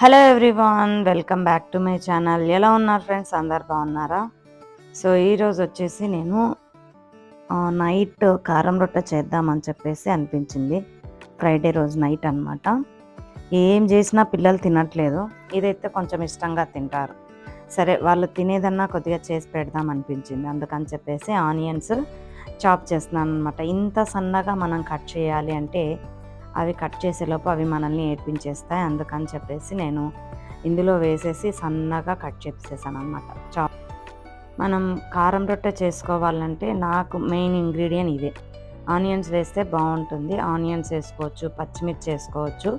Hello everyone welcome back to my channel. ఎలా ఉన్నారు friends? అందరు బాగున్నారా? సో ఈరోజు వచ్చేసి నేను నైట్ కారం రొట్టె చేద్దామని చెప్పేసి అనిపించింది. ఫ్రైడే రోజు నైట్ అన్నమాట. ఏం చేసినా పిల్లలు తినట్లేదు. ఇదైతే కొంచెం ఇష్టంగా తింటారు. సరే వాళ్ళు తినేదన్నా కొద్దిగా చేసి పెడదాం అనిపించింది. అందుకని చెప్పేసి ఆనియన్స్ చాప్ చేస్తున్నాను అనమాట ఇంత సన్నగా మనం కట్ చేయాలి అంటే అవి కట్ చేసేలోపు అవి మనల్ని ఏడ్పించేస్తాయి అందుకని చెప్పేసి నేను ఇందులో వేసేసి సన్నగా కట్ చేసేసాను అనమాట చాప్ మనం కారం రొట్టె చేసుకోవాలంటే నాకు మెయిన్ ఇంగ్రీడియంట్ ఇదే ఆనియన్స్ వేస్తే బాగుంటుంది. ఆనియన్స్ వేసుకోవచ్చు పచ్చిమిర్చి వేసుకోవచ్చు.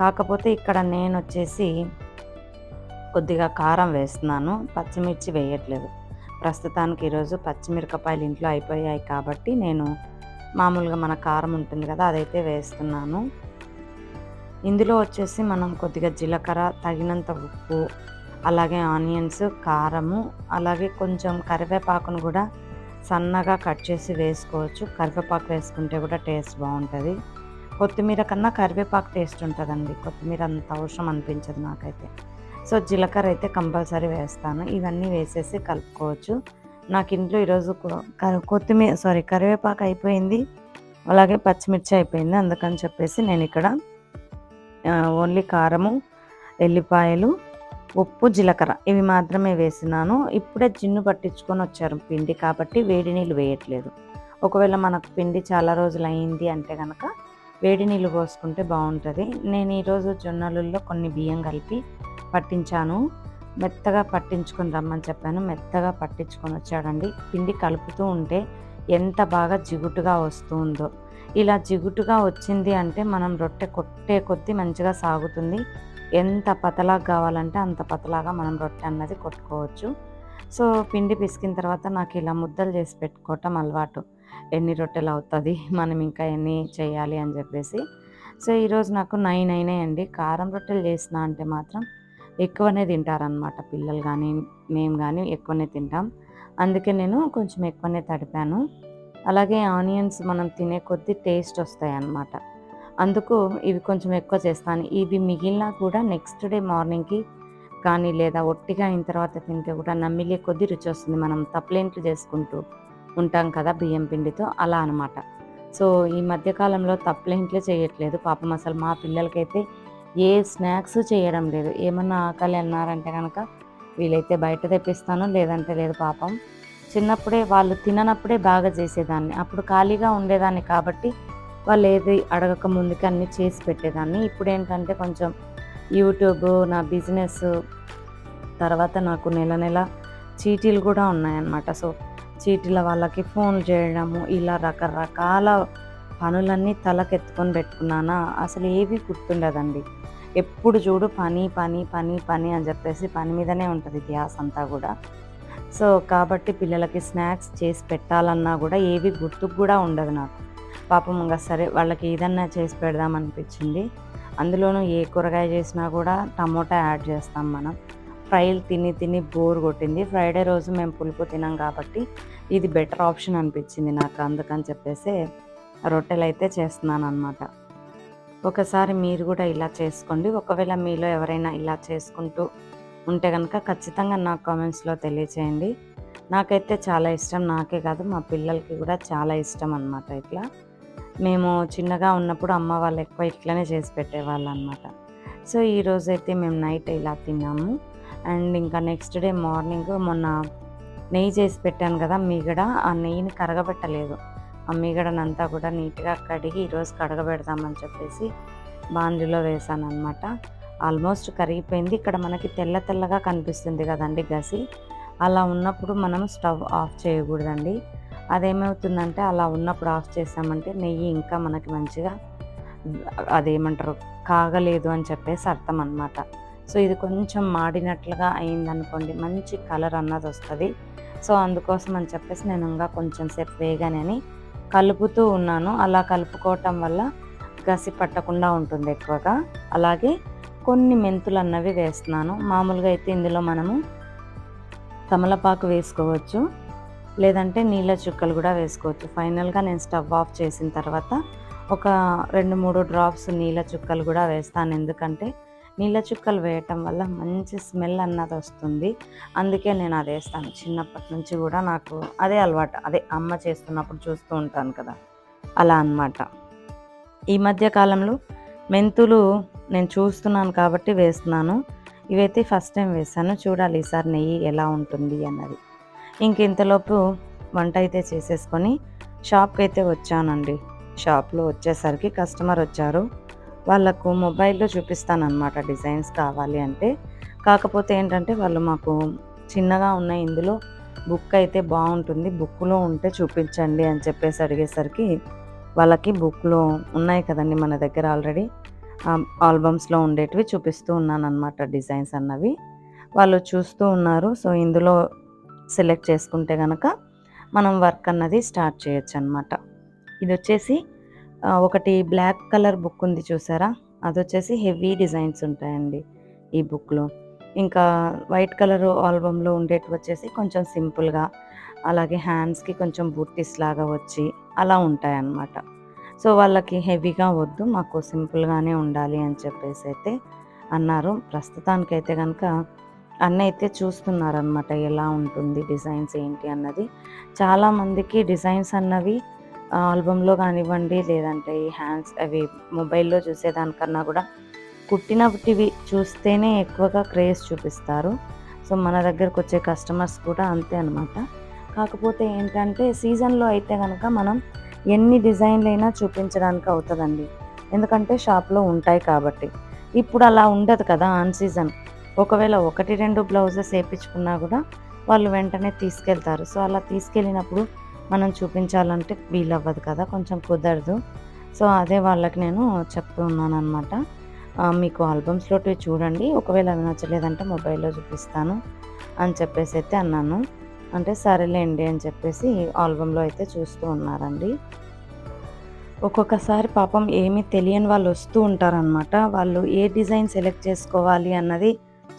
కాకపోతే ఇక్కడ నేను వచ్చేసి కొద్దిగా కారం వేస్తున్నాను. పచ్చిమిర్చి వేయట్లేదు. ప్రస్తుతానికి ఈరోజు పచ్చిమిరపకాయలు ఇంట్లో అయిపోయాయి కాబట్టి నేను మామూలుగా మన కారం ఉంటుంది కదా అదైతే వేస్తున్నాను. ఇందులో వచ్చేసి మనం కొద్దిగా జీలకర్ర తగినంత ఉప్పు అలాగే ఆనియన్స్ కారము అలాగే కొంచెం కరివేపాకును కూడా సన్నగా కట్ చేసి వేసుకోవచ్చు. కరివేపాకు వేసుకుంటే కూడా టేస్ట్ బాగుంటుంది. కొత్తిమీర కన్నా కరివేపాకు టేస్ట్ ఉంటుందండి. కొత్తిమీర అంత అవసరం అనిపించదు నాకైతే. సో జీలకర్ర అయితే కంపల్సరీ వేస్తాను. ఇవన్నీ వేసేసి కలుపుకోవచ్చు. నాకు ఇంట్లో ఈరోజు కొత్తిమీర సారీ కరివేపాకు అయిపోయింది. అలాగే పచ్చిమిర్చి అయిపోయింది అందుకని చెప్పేసి నేను ఇక్కడ ఓన్లీ కారము ఎల్లిపాయలు ఉప్పు జీలకర్ర ఇవి మాత్రమే వేసినాను. ఇప్పుడే జిన్ను పట్టించుకొని వచ్చారు పిండి కాబట్టి వేడి నీళ్ళు వేయట్లేదు. ఒకవేళ మనకు పిండి చాలా రోజులు అయింది అంటే కనుక వేడి నీళ్ళు పోసుకుంటే బాగుంటుంది. నేను ఈరోజు జొన్నలలో కొన్ని బియ్యం కలిపి పట్టించాను. మెత్తగా పట్టించుకొని రమ్మని చెప్పాను. మెత్తగా పట్టించుకొని వచ్చాడండి. పిండి కలుపుతూ ఉంటే ఎంత బాగా జిగుటుగా వస్తుందో. ఇలా జిగుటుగా వచ్చింది అంటే మనం రొట్టె కొట్టే కొద్దీ మంచిగా సాగుతుంది. ఎంత పతలాగా కావాలంటే అంత పతలాగా మనం రొట్టె అన్నది కొట్టుకోవచ్చు. సో పిండి పిసికిన తర్వాత నాకు ఇలా ముద్దలు చేసి పెట్టుకోవటం అలవాటు. ఎన్ని రొట్టెలు అవుతుంది మనం ఇంకా ఎన్ని చేయాలి అని చెప్పేసి. సో ఈరోజు నాకు నైన్ అయినాయండి. కారం రొట్టెలు చేసిన అంటే మాత్రం ఎక్కువనే తింటారనమాట పిల్లలు కానీ మేము కానీ ఎక్కువనే తింటాం. అందుకే నేను కొంచెం ఎక్కువనే తడిపాను. అలాగే ఆనియన్స్ మనం తినే కొద్దీ టేస్ట్ వస్తాయి అన్నమాట అందుకు ఇవి కొంచెం ఎక్కువ చేస్తాను. ఇవి మిగిలినా కూడా నెక్స్ట్ డే మార్నింగ్కి కానీ లేదా ఒట్టిగా అయిన తర్వాత తింటే కూడా నమ్మిలే కొద్దీ రుచి వస్తుంది. మనం తప్లేంట్లు చేసుకుంటూ ఉంటాం కదా బియ్యం పిండితో అలా అనమాట సో ఈ మధ్యకాలంలో తప్లేంట్లే చేయట్లేదు. పాపం అసలు మా పిల్లలకైతే ఏ స్నాక్స్ చేయడం లేదు. ఏమన్నా ఆకలి అన్నారంటే కనుక వీలైతే బయట తెప్పిస్తాను లేదంటే లేదు పాపం. చిన్నప్పుడే వాళ్ళు తిననప్పుడే బాగా చేసేదాన్ని. అప్పుడు ఖాళీగా ఉండేదాన్ని కాబట్టి వాళ్ళు ఏది అడగక ముందుకి అన్నీ చేసి పెట్టేదాన్ని. ఇప్పుడు ఏంటంటే కొంచెం యూట్యూబ్ నా బిజినెస్ తర్వాత నాకు నెల నెల చీటీలు కూడా ఉన్నాయన్నమాట. సో చీటీల వాళ్ళకి ఫోన్ చేయడము ఇలా రకరకాల పనులన్నీ తలకెత్తుకొని పెట్టుకున్నానా? అసలు ఏవి గుర్తుండదండి. ఎప్పుడు చూడు పని పని పని పని అని చెప్పేసి పని మీదనే ఉంటుంది గ్యాస్ అంతా కూడా. సో కాబట్టి పిల్లలకి స్నాక్స్ చేసి పెట్టాలన్నా కూడా ఏవి గుర్తుకు కూడా ఉండదు నాకు. పాపం ఇంకా సరే వాళ్ళకి ఏదన్నా చేసి పెడదాం అనిపించింది. అందులోనూ ఏ కూరగాయ చేసినా కూడా టమోటా యాడ్ చేస్తాం మనం. ఫ్రైలు తిని తిని బోర్ కొట్టింది. ఫ్రైడే రోజు మేము పులుపు తినాం కాబట్టి ఇది బెటర్ ఆప్షన్ అనిపించింది నాకు. అందుకని చెప్పేసి రొట్టెలు అయితే చేస్తున్నాను అనమాట ఒకసారి మీరు కూడా ఇలా చేసుకోండి. ఒకవేళ మీలో ఎవరైనా ఇలా చేసుకుంటూ ఉంటే కనుక ఖచ్చితంగా నాకు కామెంట్స్లో తెలియచేయండి. నాకైతే చాలా ఇష్టం. నాకే కాదు మా పిల్లలకి కూడా చాలా ఇష్టం అనమాట ఇట్లా. మేము చిన్నగా ఉన్నప్పుడు అమ్మ వాళ్ళు ఎక్కువ ఇట్లనే చేసి పెట్టేవాళ్ళు అనమాట సో ఈ అయితే మేము నైట్ ఇలా తిన్నాము. అండ్ ఇంకా నెక్స్ట్ డే మార్నింగ్ మొన్న నెయ్యి చేసి పెట్టాను కదా మీగడ ఆ నెయ్యిని కరగబెట్టలేదు. ఆ కూడా నీట్గా కడిగి ఈరోజు కడగబెడదామని చెప్పేసి బాండిలో వేసాను అనమాట ఆల్మోస్ట్ కరిగిపోయింది. ఇక్కడ మనకి తెల్ల తెల్లగా కనిపిస్తుంది కదండి గసి. అలా ఉన్నప్పుడు మనం స్టవ్ ఆఫ్ చేయకూడదండి. అదేమవుతుందంటే అలా ఉన్నప్పుడు ఆఫ్ చేసామంటే నెయ్యి ఇంకా మనకి మంచిగా అదేమంటారు కాగలేదు అని చెప్పేసి అర్థం అనమాట సో ఇది కొంచెం మాడినట్లుగా అయిందనుకోండి మంచి కలర్ అన్నది వస్తుంది సో అందుకోసం అని చెప్పేసి నేను ఇంకా కొంచెం సేపు వేగానని కలుపుతూ ఉన్నాను. అలా కలుపుకోవటం వల్ల గసి పట్టకుండా ఉంటుంది ఎక్కువగా. అలాగే కొన్ని మెంతులు అన్నవి వేస్తున్నాను. మామూలుగా అయితే ఇందులో మనము తమలపాకు వేసుకోవచ్చు. లేదంటే నీళ్ళ చుక్కలు కూడా వేసుకోవచ్చు. ఫైనల్గా నేను స్టవ్ ఆఫ్ చేసిన తర్వాత ఒక రెండు మూడు డ్రాప్స్ నీళ్ళ చుక్కలు కూడా వేస్తాను. ఎందుకంటే నీళ్ళ చుక్కలు వేయటం వల్ల మంచి స్మెల్ అన్నది వస్తుంది. అందుకే నేను అది వేస్తాను. చిన్నప్పటి నుంచి కూడా నాకు అదే అలవాటు. అదే అమ్మ చేస్తున్నప్పుడు చూస్తూ ఉంటాను కదా. అలా అన్నమాట. ఈ మధ్య కాలంలో మెంతులు నేను చూస్తున్నాను కాబట్టి వేస్తున్నాను. ఇవైతే ఫస్ట్ టైం వేసాను చూడాలి ఈసారి నెయ్యి ఎలా ఉంటుంది అన్నది. ఇంక ఇంతలోపు వంట అయితే చేసేసుకొని షాప్కి అయితే వచ్చానండి. షాప్లో వచ్చేసరికి కస్టమర్ వచ్చారు. వాళ్ళకు మొబైల్లో చూపిస్తానమాట డిజైన్స్ కావాలి అంటే. కాకపోతే ఏంటంటే వాళ్ళు మాకు చిన్నగా ఉన్న ఇందులో బుక్ అయితే బాగుంటుంది బుక్లో ఉంటే చూపించండి అని చెప్పేసి అడిగేసరికి వాళ్ళకి బుక్లో ఉన్నాయి కదండి మన దగ్గర ఆల్రెడీ. ఆల్బమ్స్లో ఉండేటివి చూపిస్తూ ఉన్నాను అనమాట డిజైన్స్ అన్నవి. వాళ్ళు చూస్తూ ఉన్నారు సో ఇందులో సెలెక్ట్ చేసుకుంటే కనుక మనం వర్క్ అన్నది స్టార్ట్ చేయొచ్చు అనమాట ఇది వచ్చేసి ఒకటి బ్లాక్ కలర్ బుక్ ఉంది చూసారా? అది వచ్చేసి హెవీ డిజైన్స్ ఉంటాయండి ఈ బుక్లో. ఇంకా వైట్ కలర్ ఆల్బంలో ఉండేటివి వచ్చేసి కొంచెం సింపుల్గా అలాగే హ్యాండ్స్కి కొంచెం బూటీస్ లాగా వచ్చి అలా ఉంటాయి అన్నమాట సో వాళ్ళకి హెవీగా వద్దు మాకు సింపుల్గానే ఉండాలి అని చెప్పేసి అయితే అన్నారు. ప్రస్తుతానికైతే కనుక అన్న అయితే చూస్తున్నారనమాట ఎలా ఉంటుంది డిజైన్స్ ఏంటి అన్నది. చాలామందికి డిజైన్స్ అన్నవి ఆల్బంలో కానివ్వండి లేదంటే ఈ హ్యాండ్స్ అవి మొబైల్లో చూసేదానికన్నా కూడా కుట్టినటివి చూస్తేనే ఎక్కువగా క్రేజ్ చూపిస్తారు. సో మన దగ్గరకు వచ్చే కస్టమర్స్ కూడా అంతే అనమాట కాకపోతే ఏంటంటే సీజన్లో అయితే కనుక మనం ఎన్ని డిజైన్లు అయినా చూపించడానికి అవుతుందండి. ఎందుకంటే షాప్లో ఉంటాయి కాబట్టి. ఇప్పుడు అలా ఉండదు కదా ఆన్ సీజన్. ఒకవేళ ఒకటి రెండు బ్లౌజెస్ వేయించుకున్నా కూడా వాళ్ళు వెంటనే తీసుకెళ్తారు. సో అలా తీసుకెళ్ళినప్పుడు మనం చూపించాలంటే వీలవ్వదు కదా కొంచెం కుదరదు. సో అదే వాళ్ళకి నేను చెప్తూ ఉన్నాను అనమాట మీకు ఆల్బమ్స్లో చూడండి. ఒకవేళ అవి నచ్చలేదంటే మొబైల్లో చూపిస్తాను అని చెప్పేసి అయితే అన్నాను. అంటే సరేలేండి అని చెప్పేసి ఆల్బంలో అయితే చూస్తూ ఉన్నారండి. ఒక్కొక్కసారి పాపం ఏమీ తెలియని వాళ్ళు వస్తూ ఉంటారనమాట వాళ్ళు ఏ డిజైన్ సెలెక్ట్ చేసుకోవాలి అన్నది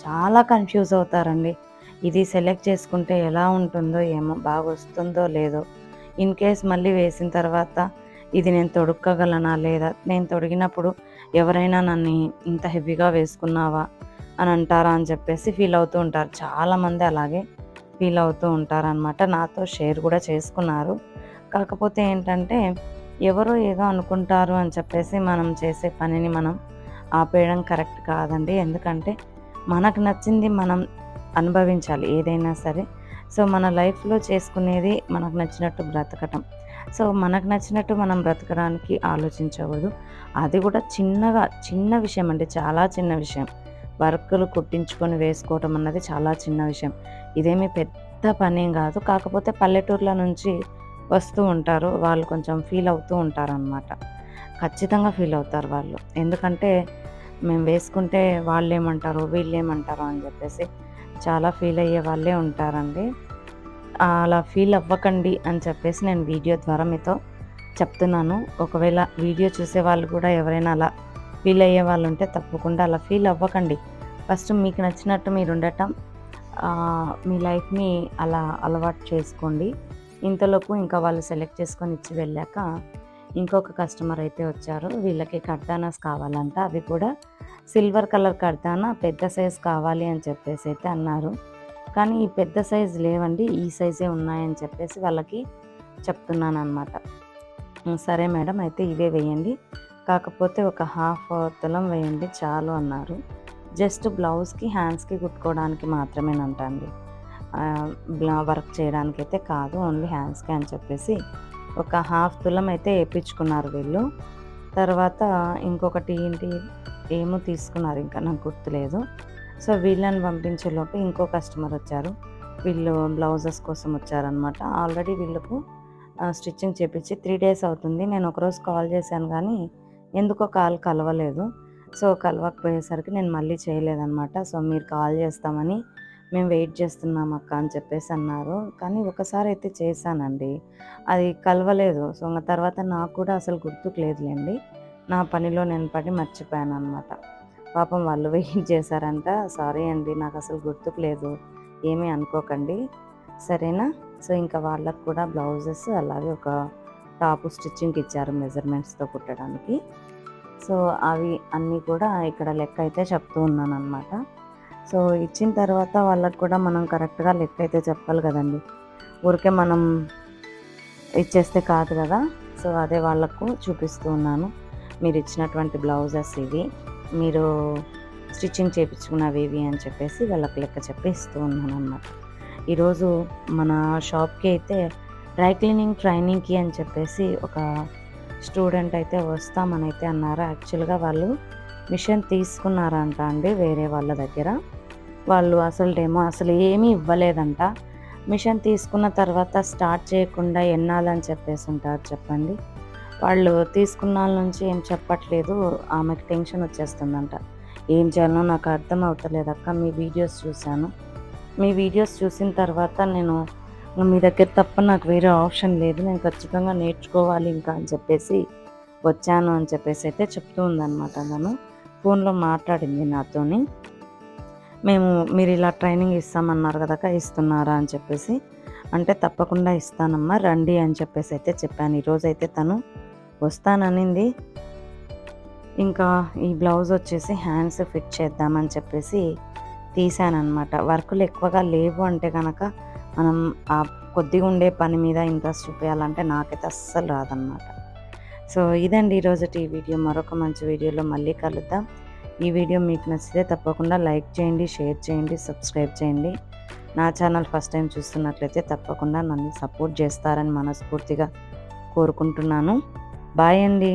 చాలా కన్ఫ్యూజ్ అవుతారండి. ఇది సెలెక్ట్ చేసుకుంటే ఎలా ఉంటుందో ఏమో బాగా వస్తుందో లేదో. ఇన్ కేస్ మళ్ళీ వేసిన తర్వాత ఇది నేను తొడుక్కగలనా లేదా? నేను తొడిగినప్పుడు ఎవరైనా నన్ను ఇంత హెవీగా వేసుకున్నావా అని అంటారా అని చెప్పేసి ఫీల్ అవుతూ ఉంటారు. చాలామంది అలాగే ఫీల్ అవుతూ ఉంటారనమాట నాతో షేర్ కూడా చేసుకున్నారు. కాకపోతే ఏంటంటే ఎవరో ఏదో అనుకుంటారు అని చెప్పేసి మనం చేసే పనిని మనం ఆపేయడం కరెక్ట్ కాదండి. ఎందుకంటే మనకు నచ్చింది మనం అనుభవించాలి ఏదైనా సరే. సో మన లైఫ్లో చేసుకునేది మనకు నచ్చినట్టు బ్రతకటం. సో మనకు నచ్చినట్టు మనం బ్రతకడానికి ఆలోచించకూడదు. అది కూడా చిన్నగా చిన్న విషయం అంటే చాలా చిన్న విషయం. వర్కులు కుట్టించుకొని వేసుకోవటం అన్నది చాలా చిన్న విషయం. ఇదేమి పెద్ద పనేం కాదు. కాకపోతే పల్లెటూర్ల నుంచి వస్తూ ఉంటారు. వాళ్ళు కొంచెం ఫీల్ అవుతూ ఉంటారనమాట ఖచ్చితంగా ఫీల్ అవుతారు వాళ్ళు. ఎందుకంటే మేము వేసుకుంటే వాళ్ళు ఏమంటారు వీళ్ళు ఏమంటారు అని చెప్పేసి చాలా ఫీల్ అయ్యే వాళ్ళే ఉంటారండి. అలా ఫీల్ అవ్వకండి అని చెప్పేసి నేను వీడియో ద్వారా మీతో చెప్తున్నాను. ఒకవేళ వీడియో చూసే వాళ్ళు కూడా ఎవరైనా అలా ఫీల్ అయ్యే వాళ్ళు ఉంటే తప్పకుండా అలా ఫీల్ అవ్వకండి. ఫస్ట్ మీకు నచ్చినట్టు మీరు ఉండటం మీ లైఫ్ని అలా అలవాటు చేసుకోండి. ఇంతలోపు ఇంకా వాళ్ళు సెలెక్ట్ చేసుకొని ఇచ్చి వెళ్ళాక ఇంకొక కస్టమర్ అయితే వచ్చారు. వీళ్ళకి కర్దానాస్ కావాలంట. అవి కూడా సిల్వర్ కలర్ కర్దానా పెద్ద సైజ్ కావాలి అని చెప్పేసి అయితే అన్నారు. కానీ ఈ పెద్ద సైజ్ లేవండి ఈ సైజే ఉన్నాయని చెప్పేసి వాళ్ళకి చెప్తున్నాను అనమాట సరే మేడం అయితే ఇవే వేయండి. కాకపోతే ఒక హాఫ్ తులం వేయండి చాలు అన్నారు. జస్ట్ బ్లౌజ్కి హ్యాండ్స్కి కుట్టుకోవడానికి మాత్రమేనంటండి. వర్క్ చేయడానికి అయితే కాదు ఓన్లీ హ్యాండ్స్కి అని చెప్పేసి ఒక హాఫ్ తులం అయితే వేయించుకున్నారు వీళ్ళు. తర్వాత ఇంకొకటి ఏంటి ఏమో తీసుకున్నారు ఇంకా నాకు గుర్తులేదు. సో వీళ్ళని పంపించేలోపు ఇంకో కస్టమర్ వచ్చారు. వీళ్ళు బ్లౌజెస్ కోసం వచ్చారనమాట ఆల్రెడీ వీళ్ళకు స్టిచ్చింగ్ చేపించి త్రీ డేస్ అవుతుంది. నేను ఒకరోజు కాల్ చేశాను కానీ ఎందుకో కాల్ కలవలేదు. సో కలవకపోయేసరికి నేను మళ్ళీ చేయలేదన్నమాట. సో మీరు కాల్ చేస్తామని మేము వెయిట్ చేస్తున్నాం అక్క అని చెప్పేసి అన్నారు. కానీ ఒకసారి అయితే చేశానండి. అది కలవలేదు. సో తర్వాత నాకు కూడా అసలు గుర్తుకు లేదులేండి. నా పనిలో నేను పడి మర్చిపోయాను అనమాట పాపం వాళ్ళు వెయిట్ చేశారంట. సారీ అండి నాకు అసలు గుర్తుకు లేదు. ఏమీ అనుకోకండి. సరేనా? సో ఇంకా వాళ్ళకు కూడా బ్లౌజెస్ అలాగే ఒక టాప్ స్టిచ్చింగ్కి ఇచ్చారు మెజర్మెంట్స్తో కుట్టడానికి. సో అవి అన్నీ కూడా ఇక్కడ లెక్క అయితే చెప్తూ ఉన్నాను అనమాట సో ఇచ్చిన తర్వాత వాళ్ళకు కూడా మనం కరెక్ట్గా లెక్క అయితే చెప్పాలి కదండి. ఊరికే మనం ఇచ్చేస్తే కాదు కదా. సో అదే వాళ్ళకు చూపిస్తూ ఉన్నాను. మీరు ఇచ్చినటువంటి బ్లౌజెస్ ఇవి మీరు స్టిచ్చింగ్ చేయించుకున్నవి ఇవి అని చెప్పేసి వాళ్ళకి లెక్క చెప్పి ఇస్తూ ఉన్నాను అన్నమాట. ఈరోజు మన షాప్కి అయితే డ్రై క్లీనింగ్ ట్రైనింగ్కి అని చెప్పేసి ఒక స్టూడెంట్ అయితే వస్తామని అయితే అన్నారు. యాక్చువల్గా వాళ్ళు మిషన్ తీసుకున్నారంట అండి వేరే వాళ్ళ దగ్గర. వాళ్ళు అసలు అసలు ఏమీ ఇవ్వలేదంట. మిషన్ తీసుకున్న తర్వాత స్టార్ట్ చేయకుండా ఎన్నాలని చెప్పేసి ఉంటారు చెప్పండి. వాళ్ళు తీసుకున్న వాళ్ళ నుంచి ఏం చెప్పట్లేదు ఆమెకు టెన్షన్ వచ్చేస్తుందంట. ఏం చేయాలో నాకు అర్థం అవుతలేదు అక్క మీ వీడియోస్ చూశాను. మీ వీడియోస్ చూసిన తర్వాత నేను మీ దగ్గర తప్ప నాకు వేరే ఆప్షన్ లేదు నేను ఖచ్చితంగా నేర్చుకోవాలి ఇంకా అని చెప్పేసి వచ్చాను అని చెప్పేసి అయితే చెప్తూ ఉందన్నమాట తను ఫోన్లో మాట్లాడింది నాతోని. మేము మీరు ఇలా ట్రైనింగ్ ఇస్తామన్నారు కదా ఇస్తున్నారా అని చెప్పేసి. అంటే తప్పకుండా ఇస్తానమ్మా రండి అని చెప్పేసి అయితే చెప్పాను. ఈరోజు అయితే తను వస్తాననింది. ఇంకా ఈ బ్లౌజ్ వచ్చేసి హ్యాండ్స్ ఫిట్ చేద్దామని చెప్పేసి తీశానమాట వర్కులు ఎక్కువగా లేవు అంటే కనుక మనం ఆ కొద్దిగా ఉండే పని మీద ఇంట్రెస్ట్ చూపించాలంటే నాకైతే అస్సలు రాదన్నమాట. సో ఇదండి ఈరోజు ఈ వీడియో. మరొక మంచి వీడియోలో మళ్ళీ కలుద్దాం. ఈ వీడియో మీకు నచ్చితే తప్పకుండా లైక్ చేయండి షేర్ చేయండి సబ్స్క్రైబ్ చేయండి. నా ఛానల్ ఫస్ట్ టైం చూస్తున్నట్లయితే తప్పకుండా నన్ను సపోర్ట్ చేస్తారని మనస్ఫూర్తిగా కోరుకుంటున్నాను. బాయ్ అండి.